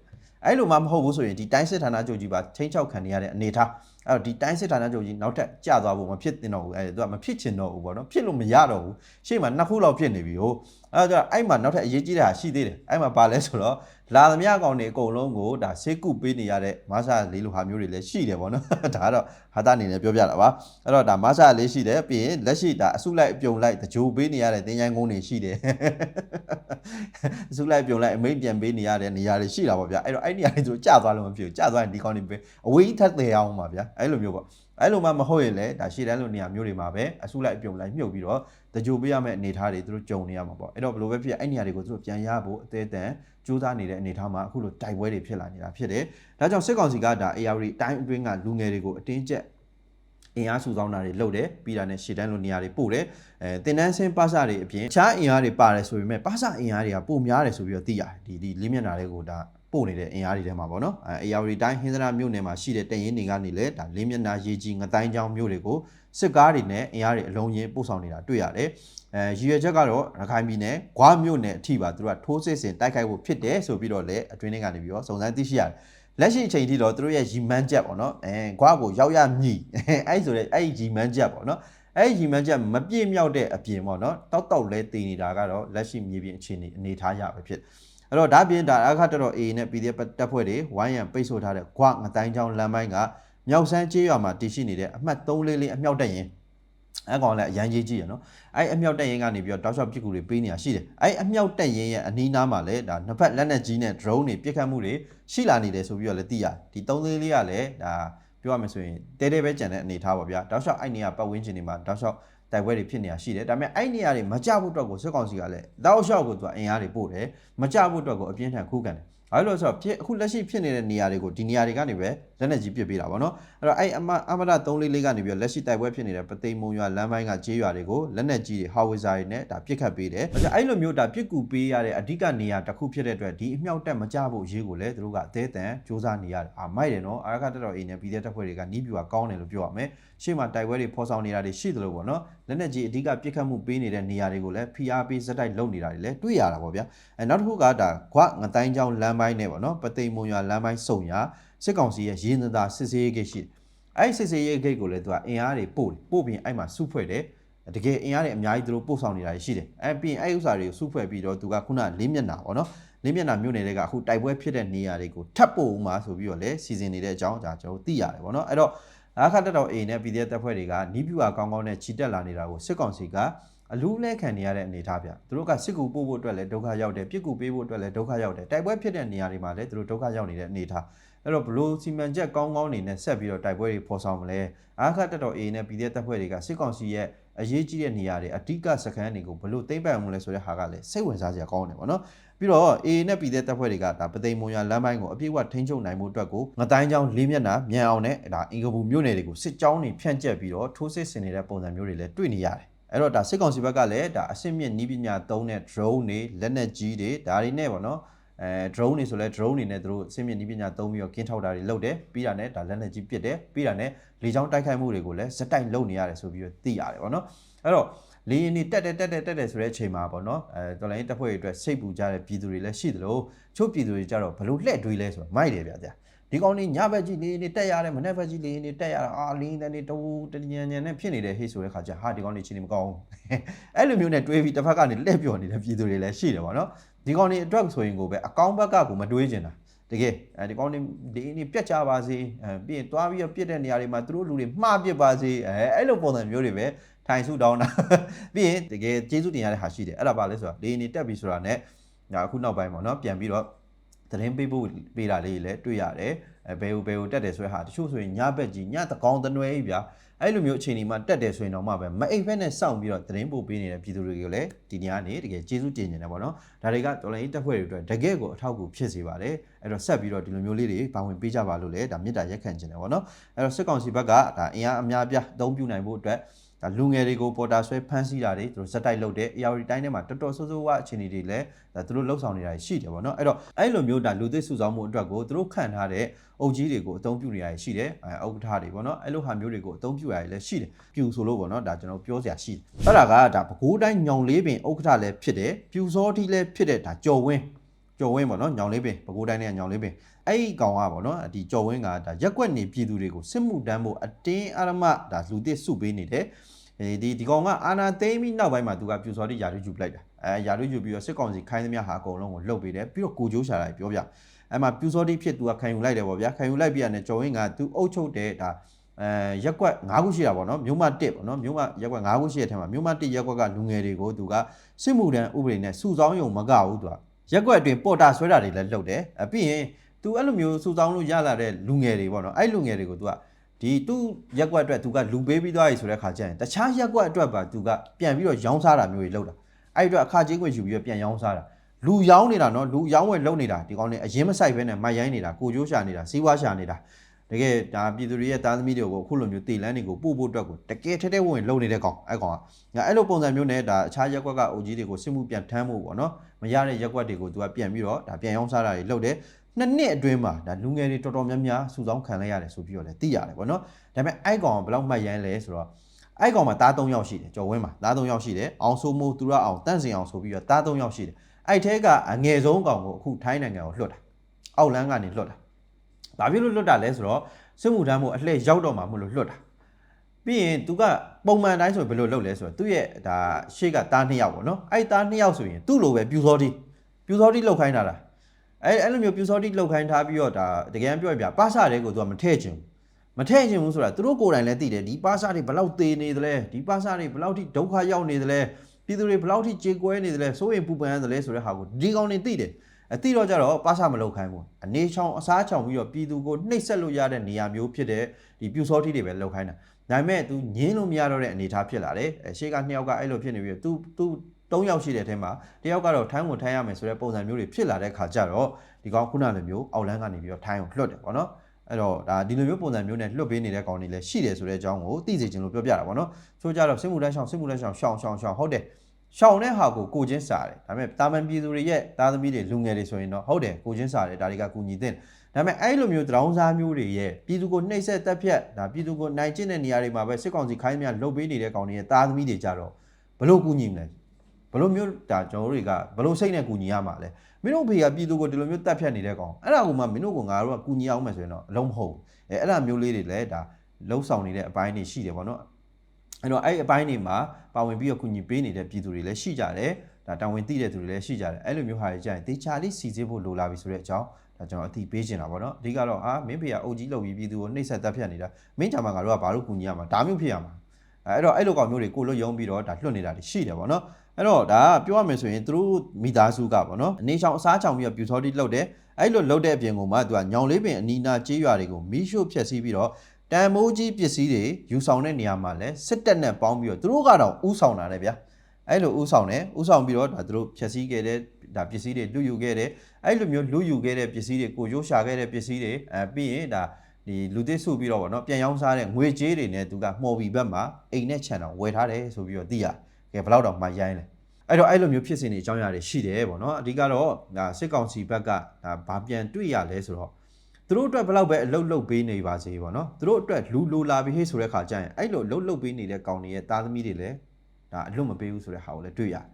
အဲ့လိုမှမဟုတ်ဘူးဆိုရင်ဒီတိုင်းစစ်ဌာနချုပ်ကြီးပါချင်းချောက်ခံနေရတဲ့အနေထားအဲ့တော့ဒီတိုင်းစစ်ဌာနချုပ်ကြီးနောက်ထပ်ကျသွားဖို့မဖြစ်သင့်တော့ဘူးအဲ့ဒါသူကမဖြစ်ချင်တော့ဘူးပေါ့နော်ဖြစ်လို့မရတော့ဘူးရှေ့မှာနှစ်ခုလောက်ဖြစ်နေပြီဟိုအဲ့တော့အဲ့မှာနောက်ထပ်အရေးကြီးတာရှိသေးတယ်အဲ့မှာပါလဲဆိုတော့လာသမျှကောင်တွေအကုန်လုံးကိုဒါဆေးကုပေးနေရတဲ့မဆာလေးလိုဟာမျိုးတွေလည်းရှိတယ်ပေါ့နော်ဒါကတော့ဟာတာအနေနဲ့ပြောပြတာပါအဲ့တော့ဒါမဆာလေးရှိတယ်ပြီးရင်လက်ရှိဒါအစုလိုက်အပြုံလိုက်တကြိုပေးနေရတဲ့တင်ချိုင်းကုန်းတွေရှိတယ်အစုလိုက်အပြုံလိုက်အမိန်ပြန်ပေးနေရတဲ့နေရာတွေရှိတာပေါ့ဗျာအဲ့တော့အဲ့နေရာတွေသူကြာသွားလို့မဖြစ်ဘူးကြာသွားရင်ဒီကောင်တွေပဲအဝေးထက်သေးအောင်ပါဗျာအဲ့လိုမျိုးပေါ့အဲ့လိုမှမဟုတ်ရင်လည်းဒါရှေ့တန်းလိုနေရာမျိုးတွေမှာပဲအစုလိုက်အပြုံလိုက်မြုပ်ပြီးတော့တကြိုပေးရမယ့်အနေအထားတွေသူတို့ကြုံနေရမှာပေါ့အဲ့တော့ဘယ်လိုပဲဖြစ်အဲ့နေရာတွေကိုသူတို့ပြန်ရဖို့အသေးအတန်စူးစမ်းနေတဲ့အနေအထားမှာအခုလိုတိုက်ပွဲတွေဖြစ်လာနေတာဖြစ်တယ်ဒါကြောင့်စစ်ကောင်စီကဒါ AR တိုင်းအတွင်းကလူငယ်တွေကိုအတင်းကျပ်အင်အားစုဆောင်းတာတွေလုပ်တယ်ပြီးတာနဲ့ရှေ့တန်းလိုနေရာတွေပို့တယ်အဲတင်တန်းစင်းပါစာတွေအပြင်တခြားအင်အားတွေပါတယ်ဆိုပေမဲ့ပါစာအင်အားတွေကပိုများတယ်ဆိုပြီးတော့သိရတယ်ဒီဒီလေးမျက်နှာတွေကိုဒါ ပို့နေတဲ့အင်အားတွေထဲမှာပေါ့နော်အဲ AR တိုင်းဟင်းသနာမြို့နယ်မှာရှိတဲ့တရင်တွေကနေလည်းဒါလေးမျက်နှာရေးကြီးငတိုင်းချောင်းမြို့တွေကိုစစ်ကားတွေနဲ့အင်အားတွေအလုံးချင်းပို့ဆောင်နေတာတွေ့ရတယ်အဲရည်ရွယ်ချက်ကတော့ရခိုင်ပြည်နယ်ဂွားမြို့နယ်အထိပါသူတို့ကထိုးစစ်ဆင်တိုက်ခိုက်ဖို့ဖြစ်တယ်ဆိုပြီးတော့လည်းအတွင်းထဲကနေပြီးတော့စုံစမ်းသိရှိရတယ်လက်ရှိအချိန်ထိတော့သူတို့ရဲ့ရီမန်းချက်ပေါ့နော်အဲဂွားကိုရောက်ရမြည်အဲ့ဆိုတဲ့အဲ့ရီမန်းချက်ပေါ့နော်အဲ့ရီမန်းချက်မပြည့်မြောက်တဲ့အပြင်ပေါ့နော်တောက်တောက်လဲတည်နေတာကတော့လက်ရှိမြေပြင်အခြေအနေအနေထားရပဲဖြစ် အဲ့တော့ဒါပြင်ဒါအခါတော်တော် A နဲ့ PDF တပ်ဖွဲ့တွေဝိုင်းရန်ပိတ်ဆို့ထားတဲ့ဂွငတိုင်းချောင်းလမ်းပိုင်းကမြောက်ဆန်းကျေးရွာမှာတည်ရှိနေတဲ့အမှတ်344အမြောက်တက်ရင်အဲ့ကောင်လည်းအရန်ကြီးကြီးရနော်အဲ့အမြောက်တက်ရင်ကနေပြီးတော့တောက်လျှောက်ပစ်ကူတွေပေးနေတာရှိတယ်အဲ့အမြောက်တက်ရင်ရဲ့အနီးနားမှာလည်းဒါနှစ်ဖက်လက်နက်ကြီးနဲ့ drone တွေပစ်ခတ်မှုတွေရှိလာနေတယ်ဆိုပြီးတော့လည်းသိရတယ်ဒီ3လေးလေးကလည်းဒါပြောရမယ်ဆိုရင်တဲတဲပဲကြံတဲ့အနေထားပါဗျာတောက်လျှောက်အဲ့နေရာပတ်ဝန်းကျင်တွေမှာတောက်လျှောက် တိုက်ပွဲတွေဖြစ်နေတာရှိတယ်ဒါပေမဲ့အဲ့နေရာတွေမကြဖို့အတွက်ကိုစစ်ကောင်စီကလည်းတောက်လျှောက်ကိုသူကအင်အားတွေပို့တယ်မကြဖို့အတွက်ကိုအပြင်းထန်ခုခံတယ်ဘာလို့လဲဆိုတော့ဖြစ်အခုလက်ရှိဖြစ်နေတဲ့နေရာတွေကိုဒီနေရာတွေကနေပဲ လက်နက်ကြီးပစ်ပေးတာပေါ့နော်အဲ့တော့အဲ့အမအမရ344ကနေပြီးတော့လက်ရှိတိုက်ပွဲဖြစ်နေတဲ့ပသိမ်မုံရွာလမ်းပိုင်းကကျေးရွာတွေကိုလက်နက်ကြီးတွေဟာဝီဇာတွေနဲ့ဒါပစ်ခတ်ပေးတယ်အဲ့ဒါအဲ့လိုမျိုးဒါပစ်ကူပေးရတဲ့အဓိကနေရာတစ်ခုဖြစ်တဲ့အတွက်ဒီအမြောက်တက်မကြဖို့ရေးကိုလည်းသူတို့ကအသေးအတန်စ조사နေရတယ်အာမိုက်တယ်နော်အာရခတက်တော်အိမ်နဲ့ပြည်တဲ့တပ်ဖွဲ့တွေကနီးပြူကကောင်းတယ်လို့ပြောရမယ်ရှေ့မှာတိုက်ပွဲတွေဖော်ဆောင်နေတာတွေရှိသလိုပေါ့နော်လက်နက်ကြီးအဓိကပစ်ခတ်မှုပေးနေတဲ့နေရာတွေကိုလည်း PRP စက်တိုက်လုပ်နေတာတွေလည်းတွေ့ရတာပေါ့ဗျာအဲနောက်တစ်ခုကဒါခွငတိုင်းချောင်းလမ်းပိုင်းနဲ့ပေါ့နော်ပသိမ်မုံရွာလမ်းပိုင်းစုံရ စစ်ကောင်စီရဲ့ရင်းသသာစစ်စေးရေးဂိတ်ရှိတယ်အဲ့စစ်စေးရေးဂိတ်ကိုလည်းသူကအင်အားတွေပို့တယ်ပို့ပြီးအဲ့မှာစုဖွဲ့တယ်တကယ်အင်အားတွေအများကြီးသူတို့ပို့ဆောင်နေတာရှိတယ်အဲ့ပြီးရင်အဲ့ဥစ္စာတွေကိုစုဖွဲ့ပြီးတော့သူကခုနလေးမျက်နှာပေါ့နော်လေးမျက်နှာမြို့နယ်တွေကအခုတိုက်ပွဲဖြစ်တဲ့နေရာတွေကိုထပ်ပို့ဦးမှာဆိုပြီးတော့လည်းစီစဉ်နေတဲ့အကြောင်းဒါကျွန်တော်သိရတယ်ပေါ့နော်အဲ့တော့အခါတက်တော် A နဲ့ PDF တပ်ဖွဲ့တွေကနီးပြူအကောင်းကောင်းနဲ့ချီတက်လာနေတာကိုစစ်ကောင်စီကအလူးလဲခံနေရတဲ့အနေအထားဗျသူတို့ကစစ်ကူပို့ဖို့အတွက်လည်းဒုက္ခရောက်တယ်ပြစ်ကူပေးဖို့အတွက်လည်းဒုက္ခရောက်တယ်တိုက်ပွဲဖြစ်တဲ့နေရာတွေမှာလည်းသူတို့ဒုက္ခရောက်နေတဲ့အနေအထား အဲ့တော့ဘလို့စီမံချက်ကောင်းကောင်းနေနဲ့ဆက်ပြီးတော့တိုက်ပွဲတွေဖော်ဆောင်မလဲအားခတ်တက်တော် A နဲ့ PDF တပ်ဖွဲ့တွေကစစ်ကောင်စီရဲ့အရေးကြီးတဲ့နေရာတွေအဓိကစခန်းတွေကိုဘလို့သိမ့်ပိုင်မှုလဲဆိုတဲ့ဟာကလည်းစိတ်ဝင်စားစရာကောင်းတယ်ပေါ့နော်ပြီးတော့ A နဲ့ PDF တပ်ဖွဲ့တွေကဒါပသိမ်မွန်ရလမ်းပိုင်းကိုအပြည့်အဝထိန်းချုပ်နိုင်မှုအတွက်ကိုငတိုင်းချောင်းလေးမျက်နှာမြန်အောင်နဲ့ဒါအင်္ဂပူမြို့နယ်တွေကိုစစ်ကြောင်းတွေဖြန့်ကျက်ပြီးတော့ထိုးစစ်ဆင်နေတဲ့ပုံစံမျိုးတွေလည်းတွေ့နေရတယ်အဲ့တော့ဒါစစ်ကောင်စီဘက်ကလည်းဒါအစစ်မြင့်နီးပညာသုံးတဲ့ drone တွေလက်နက်ကြီးတွေဒါတွေနဲ့ပေါ့နော် အဲ drone တွေဆိုလဲ drone တွေနဲ့သူတို့အစစ်မြင့်နီးပညာသုံးပြီးတော့ကင်းထောက်တာတွေလုပ်တယ်ပြီးတာနဲ့ဒါလက်နက်ကြီးပစ်တယ်ပြီးတာနဲ့လေကြောင်းတိုက်ခိုက်မှုတွေကိုလည်းစက်တိုက်လုပ်နေရတယ်ဆိုပြီးတော့သိရတယ်ပေါ့နော်အဲ့တော့လေရင်နေတက်တက်တက်တက်တက်တက်ဆိုတဲ့အချိန်မှာပေါ့နော်အဲတော်လိုင်းတပ်ဖွဲ့တွေအတွက်စိတ်ပူကြတဲ့ပြည်သူတွေလည်းရှိသလိုချို့ပြည်သူတွေကြတော့ဘလို့လှဲ့တွေးလဲဆိုတော့မိုက်တယ်ဗျာကြာဒီကောင်လေးညဘက်ကြီးလေနေတက်ရတယ်မနေ့ဘက်ကြီးလေနေတက်ရတာအာလင်းတဲ့နေတူတညံညံနဲ့ဖြစ်နေတဲ့ဟေ့ဆိုတဲ့ခါကျဟာဒီကောင်လေးချင်းနေမကောင်းဘူးအဲ့လိုမျိုးနဲ့တွေးပြီးတစ်ဖက်ကနေလှည့်ပြော်နေတဲ့ပြည်သူတွေလည်းရှိတယ်ပေါ့နော် ဒီကောင်လေးအတွက်ဆိုရင်ကိုပဲအကောင့်ဘက်ကကိုမတွေးကျင်တာတကယ်အဲဒီကောင်လေးဒီနေ့ပြက်ကြပါစေအဲပြီးရင်တွားပြီးတော့ပြက်တဲ့နေရာတွေမှာသူတို့လူတွေမှားပြစ်ပါစေအဲအဲ့လိုပုံစံမျိုးတွေပဲထိုင်ဆုတောင်းတာပြီးရင်တကယ်ကျေးဇူးတင်ရတဲ့ဟာရှိတယ်အဲ့ဒါပါလဲဆိုတာလေနေတက်ပြီဆိုတာ ਨੇ ဒါအခုနောက်ပိုင်းပေါ့နော်ပြန်ပြီးတော့ သတင်းပေးဖို့ပေးတာလေးလည်းတွေ့ရတယ်အဲဘယ်ဟိုဘယ်ဟိုတက်တယ်ဆိုတဲ့ဟာတချို့ဆိုရင်ညဘက်ကြီးညတကောင်တနွဲကြီးဗျာအဲ့လိုမျိုးအချိန်ဒီမှာတက်တယ်ဆိုရင်တော့မှပဲမအိပ်ဖက်နဲ့စောင့်ပြီးတော့သတင်းပို့ပေးနေတဲ့ပြည်သူတွေကိုလည်းဒီညနေတကယ်ကျေးဇူးတင်နေတယ်ပေါ့နော်ဒါတွေကတော်လိုင်းတက်ဖွဲ့တွေအတွက်တကယ်ကိုအထောက်အကူဖြစ်စေပါတယ်အဲ့တော့ဆက်ပြီးတော့ဒီလိုမျိုးလေးတွေပါဝင်ပေးကြပါလို့လည်းဒါမေတ္တာရက်ခံခြင်းတယ်ပေါ့နော်အဲ့တော့စစ်ကောင်စီဘက်ကဒါအင်အားအများပြားအသုံးပြုနိုင်ဖို့အတွက် ဒါလူငယ်တွေကိုပေါ်တာဆွဲဖမ်းဆီးတာတွေသူတို့ဇက်တိုက်လုပ်တယ် AR တိုင်းထဲမှာတော်တော်ဆိုးဆိုးဝါအခြေအနေတွေလည်းဒါသူတို့လှုပ်ဆောင်နေတာရှိတယ်ပေါ့နော်အဲ့တော့အဲ့လိုမျိုးဒါလူသစ်စုဆောင်းမှုအတွက်ကိုသူတို့ခံထားတဲ့အုပ်ကြီးတွေကိုအသုံးပြုနေရရှိတယ်အဲဥက္ကဋ္ဌတွေပေါ့နော်အဲ့လိုဟာမျိုးတွေကိုအသုံးပြုရလည်းရှိတယ်ပြူဆိုလို့ပေါ့နော်ဒါကျွန်တော်ပြောစရာရှိတယ်အဲ့ဒါကဒါပဲခူးတိုင်းညောင်လေးပင်ဥက္ကဋ္ဌလည်းဖြစ်တယ်ပြူစောတိလည်းဖြစ်တဲ့ဒါကြော်ဝင်း ကြော်ဝင်းပေါ့နော်ညောင်လေးပင်ပဲခူးတိုင်းနဲ့ညောင်လေးပင်အဲ့ဒီကောင်ကပေါ့နော်ဒီကြော်ဝင်းကဒါရက်ွက်နေပြည်သူတွေကိုစစ်မှုတမ်းဖို့အတင်းအရမဒါလူသစ်စုပေးနေတယ်အဲဒီဒီကောင်ကအာနာသိမ်းပြီးနောက်ပိုင်းမှာသူကပြူစောတိယာရုယူပလိုက်တာအဲယာရုယူပြီးတော့စစ်ကောင်စီခိုင်းသမျှဟာအကုန်လုံးကိုလှုပ်ပေးတယ်ပြီးတော့ကိုကျိုးရှာတာပြောပြအဲ့မှာပြူစောတိဖြစ်သူကခံယူလိုက်တယ်ပေါ့ဗျာခံယူလိုက်ပြီးရတယ်ကျော်ဝင်းကသူအုပ်ချုပ်တဲ့ဒါအဲရက်ကွက်၅ခုရှိတာပေါ့နော်မြို့မ1ပေါ့နော်မြို့မရက်ကွက်၅ခုရှိတဲ့ထဲမှာမြို့မ1ရက်ကွက်ကလူငယ်တွေကိုသူကစစ်မှုထမ်းဥပဒေနဲ့စုဆောင်းရုံမကဘူးသူက ရက်ကွက်အတွင်းပေါ်တာဆွဲတာတွေလည်းလုပ်တယ်အပြီးရင်သူအဲ့လိုမျိုးစုဆောင်းလို့ရလာတဲ့လူငယ်တွေပေါ့နော်အဲ့လူငယ်တွေကိုသူကဒီသူ့ရက်ကွက်အတွက်သူကလူပေးပြီးသွားပြီဆိုတဲ့ခါကျရင်တခြားရက်ကွက်အတွက်ပါသူကပြန်ပြီးတော့ရောင်းစားတာမျိုးတွေလုပ်တာအဲ့ဒီအတွက်အခကြေးခွင့်ယူပြီးတော့ပြန်ရောင်းစားတာလူရောင်းနေတာနော်လူရောင်းဝယ်လုပ်နေတာဒီကောင်းနေအရင်မဆိုင်ဘဲနဲ့မိုက်ရိုင်းနေတာကိုကျိုးရှာနေတာစီးပွားရှာနေတာ တကယ်ဒါပြည်သူတွေရဲ့တာသမီတွေကိုအခုလိုမျိုးတေလန်းတွေကိုပို့ဖို့အတွက်ကိုတကယ်ထဲထဲဝင်လုံနေတဲ့ကောင်အဲ့ကောင်ကငါအဲ့လိုပုံစံမျိုးနဲ့ဒါအခြားရက်ကွက်ကအုပ်ကြီးတွေကိုစစ်မှုပြန်ထမ်းဖို့ပေါ့နော်မရတဲ့ရက်ကွက်တွေကိုသူကပြန်ပြီးတော့ဒါပြန်ရောင်းစားတာတွေလုပ်တယ်နှစ်နှစ်အတွင်းမှာဒါလူငယ်တွေတော်တော်များများစုဆောင်းခံလိုက်ရတယ်ဆိုပြီးတော့လည်းသိရတယ်ပေါ့နော်ဒါပေမဲ့အဲ့ကောင်ကဘယ်လောက်မှတ်ရိုင်းလဲဆိုတော့အဲ့ကောင်မှာသား၃ယောက်ရှိတယ်ကျော်ဝင်းမှာသား၃ယောက်ရှိတယ်အောင်ဆိုမိုးသူရအောင်တန့်စင်အောင်ဆိုပြီးတော့သား၃ယောက်ရှိတယ်အဲ့ထဲကအငယ်ဆုံးကောင်ကိုအခုထိုင်းနိုင်ငံကိုလွှတ်တာအောက်လန်းကနေလွှတ်တာ ဘာဖြစ်လို့လွှတ်တာလဲဆိုတော့စစ်မှုထမ်းမှုအလှည့်ရောက်တော့မှမလို့လွှတ်တာပြီးရင်သူကပုံမှန်တိုင်းဆိုဘယ်လိုလုပ်လဲဆိုတော့သူ့ရဲ့ဒါရှေ့ကသားနှစ်ယောက်ပေါ့နော်အဲ့သားနှစ်ယောက်ဆိုရင်သူ့လိုပဲပြူစောတိပြူစောတိလောက်ခိုင်းတာလားအဲ့အဲ့လိုမျိုးပြူစောတိလောက်ခိုင်းထားပြီးတော့ဒါတကယ်ပြောရပြပါစာတွေကိုသူကမထည့်ချင်ဘူးမထည့်ချင်ဘူးဆိုတာသူတို့ကိုယ်တိုင်လည်းသိတယ်ဒီပါစာတွေဘယ်လောက်သေးနေသလဲဒီပါစာတွေဘယ်လောက်ထိဒုက္ခရောက်နေသလဲပြည်သူတွေဘယ်လောက်ထိကြေကွဲနေသလဲစိုးရင်ပူပန်ရတယ်လဲဆိုတဲ့ဟာကိုဒီကောင်တွေသိတယ် အတိတော့ကြတော့ပါစမလုပ်ခိုင်းဘူးအနေချောင်အစားချောင်ပြီးတော့ပြည်သူကိုနှိပ်စက်လို့ရတဲ့နေရာမျိုးဖြစ်တဲ့ဒီပြူစောတိတွေပဲလုပ်ခိုင်းတာဒါပေမဲ့သူငင်းလို့မရတော့တဲ့အနေအထားဖြစ်လာတယ်အဲရှေ့ကနှစ်ယောက်ကအဲ့လိုဖြစ်နေပြီးတော့ तू तू ၃ယောက်ရှိတဲ့အထဲမှာတယောက်ကတော့ထိုင်းဝင်ထိုင်းရမယ်ဆိုတဲ့ပုံစံမျိုးတွေဖြစ်လာတဲ့ခါကျတော့ဒီကောင်ခုနလိုမျိုးအောက်လန်းကနေပြီးတော့ထိုင်းကိုလွှတ်တယ်ပေါ့နော်အဲ့တော့ဒါဒီလိုမျိုးပုံစံမျိုးနဲ့လွတ်ပေးနေတဲ့ကောင်တွေလည်းရှိတယ်ဆိုတဲ့အကြောင်းကိုသိစေချင်လို့ပြောပြတာပေါ့နော်။ဆိုကြတော့စစ်မှုထမ်းဆောင်စစ်မှုထမ်းဆောင်ရှောင်ရှောင်ရှောင်ဟုတ်တယ်။ ရှောင်တဲ့ဟာကိုကိုချင်းစားတယ်ဒါပေမဲ့တာမန်ပြည်သူတွေရဲ့သားသမီးတွေလူငယ်တွေဆိုရင်တော့ဟုတ်တယ်ကိုချင်းစားတယ်ဒါတွေကကူညီတဲ့ဒါပေမဲ့အဲ့လိုမျိုးတရောင်းစားမျိုးတွေရဲ့ပြည်သူကိုနှိပ်စက်တက်ဖြတ်ဒါပြည်သူကိုနိုင်ကျင့်တဲ့နေရာတွေမှာပဲစစ်ကောင်စီခိုင်းမြလှုပ်ပေးနေတဲ့ကောင်တွေရဲ့သားသမီးတွေကြတော့ဘလို့ကူညီမလဲဘလို့မျိုးဒါကျွန်တော်တို့တွေကဘလို့စိတ်နဲ့ကူညီရမှာလဲမင်းတို့ဖေကပြည်သူကိုဒီလိုမျိုးတက်ဖြတ်နေတဲ့ကောင်အဲ့ဒါကမှမင်းတို့ကငါတို့ကကူညီအောင်မယ်ဆိုရင်တော့အလုံးမဟုတ်ဘူးအဲအဲ့ဒါမျိုးလေးတွေလည်းဒါလှုပ်ဆောင်နေတဲ့အပိုင်းတွေရှိတယ်ပေါ့နော် အဲ့တော့အဲ့အပိုင်းတွေမှာပါဝင်ပြီးတော့ကူညီပေးနေတဲ့ပြည်သူတွေလည်းရှိကြတယ်ဒါတာဝန်သိတဲ့သူတွေလည်းရှိကြတယ်အဲ့လိုမျိုးဟာတွေကြာရင်တေချာလေးစီစစ်ဖို့လိုလာပြီဆိုတဲ့အကြောင်းဒါကျွန်တော်အသိပေးချင်တာပေါ့နော်အဓိကတော့အာမင်းဖေကအုပ်ကြီးလုပ်ပြီးပြည်သူကိုနှိပ်စက်တပ်ဖြတ်နေတာမင်းချာမငါတို့ကဘာလို့ကူညီရမှာဒါမျိုးဖြစ်ရမှာအဲ့တော့အဲ့လိုကောင်မျိုးတွေကိုလွတ်ယုံပြီးတော့ဒါလွတ်နေတာတွေရှိတယ်ပေါ့နော်အဲ့တော့ဒါကပြောရမယ်ဆိုရင်သူတို့မိသားစုကပေါ့နော်အနေချောင်အစားချောင်ပြီးတော့ပြူစောတိလှုပ်တယ်အဲ့လိုလှုပ်တဲ့အပြင်ကမှသူကညောင်လေးပင်အနီးနားကြေးရွာတွေကိုမီးရှို့ဖျက်ဆီးပြီးတော့ တန်မိုးကြီးပစ္စည်းတွေယူဆောင်တဲ့နေရာမှာလဲစစ်တပ်နဲ့ပေါင်းပြီးတော့သူတို့ကတော့ဥဆောင်တာလေဗျာအဲ့လိုဥဆောင်တယ်ဥဆောင်ပြီးတော့ဒါသူတို့ဖျက်ဆီးခဲ့တဲ့ဒါပစ္စည်းတွေလူယူခဲ့တယ်အဲ့လိုမျိုးလူယူခဲ့တဲ့ပစ္စည်းတွေကိုရိုးရှာခဲ့တဲ့ပစ္စည်းတွေအဲပြီးရင်ဒါဒီလူသစ်စုပြီးတော့ဗောနော်ပြန်ရောင်းစားတဲ့ငွေကြေးတွေနဲ့သူကမှော်ပြီးဘက်မှာအိမ်နဲ့ခြံတော်ဝယ်ထားတယ်ဆိုပြီးတော့သိရတယ်ကဲဘယ်လောက်တော့မှရိုင်းလဲအဲ့တော့အဲ့လိုမျိုးဖြစ်စဉ်တွေအကြောင်းအရာတွေရှိတယ်ပေါ့နော်အဓိကတော့ဒါစစ်ကောင်စီဘက်ကဒါဘာပြန်တွေ့ရလဲဆိုတော့ သူတို့အတွက်ဘယ်လောက်ပဲအလုတ်လုတ်ပေးနေပါစေပေါ့နော်သူတို့အတွက်လူလိုလာပြီးဟေ့ဆိုတဲ့ခါကျရင်အဲ့လိုလုတ်လုတ်ပေးနေတဲ့ကောင်တွေရဲ့သားသမီးတွေလည်းဒါအလွတ်မပေးဘူးဆိုတဲ့ဟာကိုလည်းတွေ့ရတယ်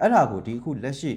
အဲ့ဒါကိုဒီအခုလက်ရှိ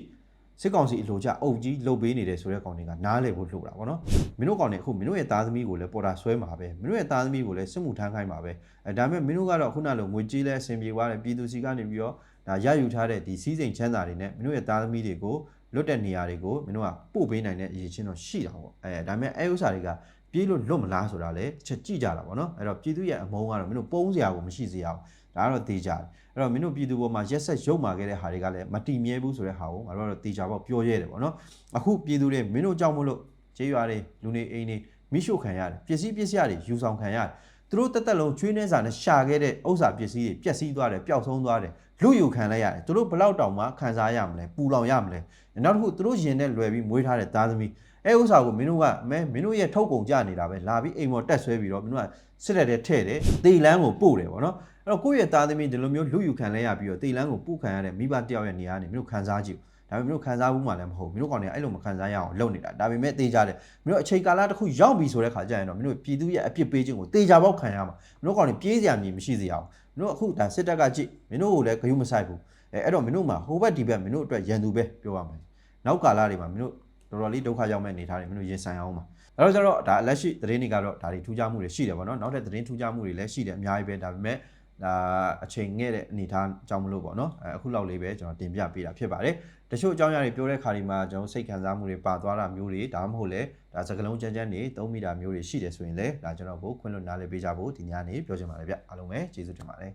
စစ်ကောင်စီအလိုကျအုပ်ကြီးလုတ်ပေးနေတယ်ဆိုတဲ့ကောင်တွေကနားလည်ဖို့လိုတာပေါ့နော်မင်းတို့ကောင်တွေအခုမင်းတို့ရဲ့သားသမီးကိုလည်းပေါ်တာဆွဲမှာပဲမင်းတို့ရဲ့သားသမီးကိုလည်းစစ်မှုထမ်းခိုင်းမှာပဲအဲဒါပေမဲ့မင်းတို့ကတော့ခုနလိုငွေကြေးလဲအဆင်ပြေသွားတယ်ပြည်သူစီကနေပြီးတော့ဒါရယူထားတဲ့ဒီစီးစိမ်ချမ်းသာတွေနဲ့မင်းတို့ရဲ့သားသမီးတွေကို လွတ်တဲ့နေရာတွေကိုမင်းတို့ကပို့ပေးနိုင်တဲ့အရေးချင်းတော့ရှိတာပေါ့အဲဒါပေမဲ့အဲဥစ္စာတွေကပြေးလို့လွတ်မလားဆိုတာလည်းချက်ကြည့်ကြတာပေါ့နော်အဲ့တော့ပြည်သူရဲ့အမုန်းကတော့မင်းတို့ပုံးစရာကိုမရှိစေရအောင်ဒါကတော့တေးကြတယ်အဲ့တော့မင်းတို့ပြည်သူပေါ်မှာရက်ဆက်ရုပ်မာခဲ့တဲ့ဟာတွေကလည်းမတီမြဲဘူးဆိုတဲ့ဟာကိုငါတို့ကတော့တေးကြပေါ့ပြောရဲတယ်ပေါ့နော်အခုပြည်သူတွေမင်းတို့ကြောက်မလို့ခြေရွာတွေလူနေအိမ်တွေမိရှုခံရတယ်ပစ္စည်းပစ္စည်းတွေယူဆောင်ခံရတယ် သူတို့တက်တက်လုံးချွေးနှဲစာနဲ့ရှာခဲ့တဲ့ဥစ္စာပစ္စည်းတွေပျက်စီးသွားတယ်ပျောက်ဆုံးသွားတယ်လူယူခံလိုက်ရတယ်သူတို့ဘလောက်တောင်မှခံစားရမလဲပူလောင်ရမလဲနောက်တစ်ခုသူတို့ရင်နဲ့လွယ်ပြီးမွေးထားတဲ့သားသမီးအဲဥစ္စာကိုမင်းတို့ကမဲမင်းတို့ရဲ့ထုတ်ကုန်ကြနေတာပဲလာပြီးအိမ်ပေါ်တက်ဆွဲပြီးတော့မင်းတို့ကစစ်လက်တဲ့ထဲ့တယ်တေလန်းကိုပို့တယ်ပေါ့နော်အဲ့တော့ကိုယ့်ရဲ့သားသမီးဒီလိုမျိုးလူယူခံလဲရပြီးတော့တေလန်းကိုပို့ခံရတဲ့မိဘတယောက်ရဲ့နေရာကနေမင်းတို့ခံစားကြည့် ဒါပေမဲ့မင်းတို့ခံစားဘူးမှလည်းမဟုတ်ဘူးမင်းတို့ကောင်တွေကအဲ့လိုမခံစားရအောင်လုပ်နေတာဒါပေမဲ့တေးကြတယ်မင်းတို့အချိန်ကာလတစ်ခုရောက်ပြီဆိုတဲ့ခါကျရင်တော့မင်းတို့ပြည်သူရဲ့အပြစ်ပေးခြင်းကိုတေးကြပေါက်ခံရမှာမင်းတို့ကောင်တွေပြေးစရာမြေမရှိစေရအောင်မင်းတို့အခုဒါစစ်တပ်ကကြည့်မင်းတို့ကိုလည်းဂယုမဆိုင်ဘူးအဲအဲ့တော့မင်းတို့မှာဟိုဘက်ဒီဘက်မင်းတို့အတွက်ရန်သူပဲပြောရမယ်နောက်ကာလတွေမှာမင်းတို့တော်တော်လေးဒုက္ခရောက်မဲ့အနေထားတွေမင်းတို့ရင်ဆိုင်အောင်ပါအဲ့တော့ကျတော့ဒါလက်ရှိသတင်းတွေကတော့ဒါတွေထူးခြားမှုတွေရှိတယ်ဗောနော်နောက်ထပ်သတင်းထူးခြားမှုတွေလည်းရှိတယ်အများကြီးပဲဒါပေမဲ့ ဒါအချိန်ငဲ့တဲ့အနေထားကြောင့်မလို့ပေါ့နော်အဲအခုလောက်လေးပဲကျွန်တော်တင်ပြပေးတာဖြစ်ပါတယ်တချို့အကြောင်းအရာတွေပြောတဲ့ခါဒီမှာကျွန်တော်စိတ်ခံစားမှုတွေပါသွားတာမျိုးတွေဒါမှမဟုတ်လေဒါစကလုံးချမ်းချမ်းတွေသုံးမိတာမျိုးတွေရှိတယ်ဆိုရင်လည်းဒါကျွန်တော်ကိုခွင့်လွှတ်နားလည်ပေးကြဖို့ဒီညနေပြောချင်ပါတယ်ဗျအားလုံးပဲကျေးဇူးတင်ပါတယ်